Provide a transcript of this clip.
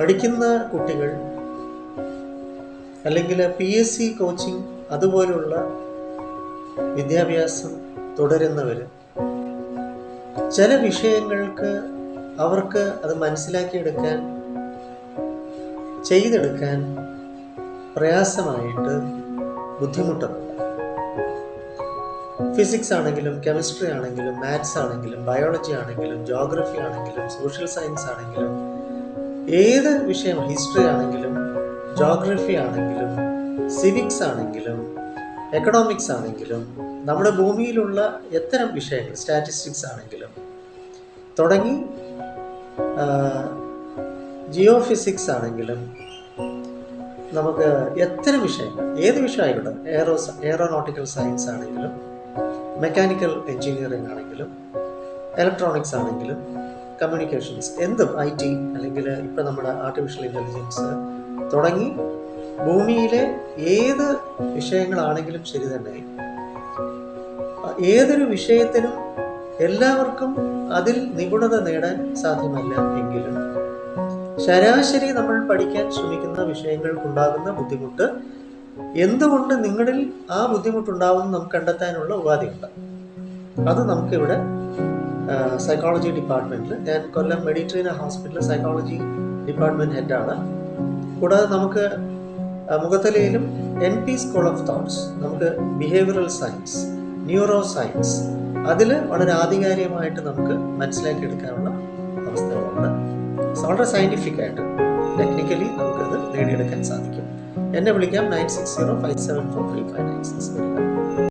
പഠിക്കുന്ന കുട്ടികൾ അല്ലെങ്കിൽ പി എസ് സി കോച്ചിങ് അതുപോലുള്ള വിദ്യാഭ്യാസം തുടരുന്നവർ ചില വിഷയങ്ങൾക്ക് അവർക്ക് അത് മനസ്സിലാക്കിയെടുക്കാൻ ചെയ്തെടുക്കാൻ പ്രയാസമായിട്ട് ബുദ്ധിമുട്ടുന്നുണ്ട് ഫിസിക്സ് ആണെങ്കിലും കെമിസ്ട്രി ആണെങ്കിലും മാത്സ് ആണെങ്കിലും ബയോളജി ആണെങ്കിലും ജോഗ്രഫി ആണെങ്കിലും സോഷ്യൽ സയൻസ് ആണെങ്കിലും ഏത് വിഷയം ഹിസ്റ്ററി ആണെങ്കിലും ജോഗ്രഫി ആണെങ്കിലും സിവിക്സ് ആണെങ്കിലും എക്കണോമിക്സ് ആണെങ്കിലും നമ്മുടെ ഭൂമിയിലുള്ള എത്തരം വിഷയങ്ങൾ സ്റ്റാറ്റിസ്റ്റിക്സ് ആണെങ്കിലും തുടങ്ങി ജിയോ ഫിസിക്സ് ആണെങ്കിലും നമുക്ക് എത്ര വിഷയങ്ങൾ ഏത് വിഷയമായിക്കോട്ടെ എയറോ എയറോനോട്ടിക്കൽ സയൻസ് ആണെങ്കിലും മെക്കാനിക്കൽ എഞ്ചിനീയറിംഗ് ആണെങ്കിലും ഇലക്ട്രോണിക്സ് ആണെങ്കിലും കമ്മ്യൂണിക്കേഷൻസ് എന്തും ഐ ടി അല്ലെങ്കിൽ ഇപ്പം നമ്മുടെ ആർട്ടിഫിഷ്യൽ ഇന്റലിജൻസ് തുടങ്ങി ഭൂമിയിലെ ഏത് വിഷയങ്ങളാണെങ്കിലും ശരി തന്നെ. ഏതൊരു വിഷയത്തിനും എല്ലാവർക്കും അതിൽ നിപുണത നേടാൻ സാധ്യമല്ല എങ്കിലും ശരാശരി നമ്മൾ പഠിക്കാൻ ശ്രമിക്കുന്ന വിഷയങ്ങൾക്കുണ്ടാകുന്ന ബുദ്ധിമുട്ട് എന്തുകൊണ്ട് നിങ്ങളിൽ ആ ബുദ്ധിമുട്ടുണ്ടാവുമെന്ന് നമുക്ക് കണ്ടെത്താനുള്ള ഉപാധിയുണ്ട്. അത് നമുക്കിവിടെ സൈക്കോളജി ഡിപ്പാർട്ട്മെന്റിൽ ഞാൻ Kollam Meditrina hospital psychology department ഹെഡാണ് കൂടാതെ നമുക്ക് മുഖത്തലയിലും N P school of thoughts നമുക്ക് ബിഹേവിയറൽ സയൻസ് ന്യൂറോ സയൻസ് അതിൽ വളരെ ആധികാരികമായിട്ട് നമുക്ക് മനസ്സിലാക്കിയെടുക്കാനുള്ള അവസ്ഥകളുണ്ട് So, വളരെ സയന്റിഫിക് ആയിട്ട് ടെക്നിക്കലി നമുക്കത് നേടിയെടുക്കാൻ സാധിക്കും. എന്നെ വിളിക്കാം nine six zero five seven four three five nine six.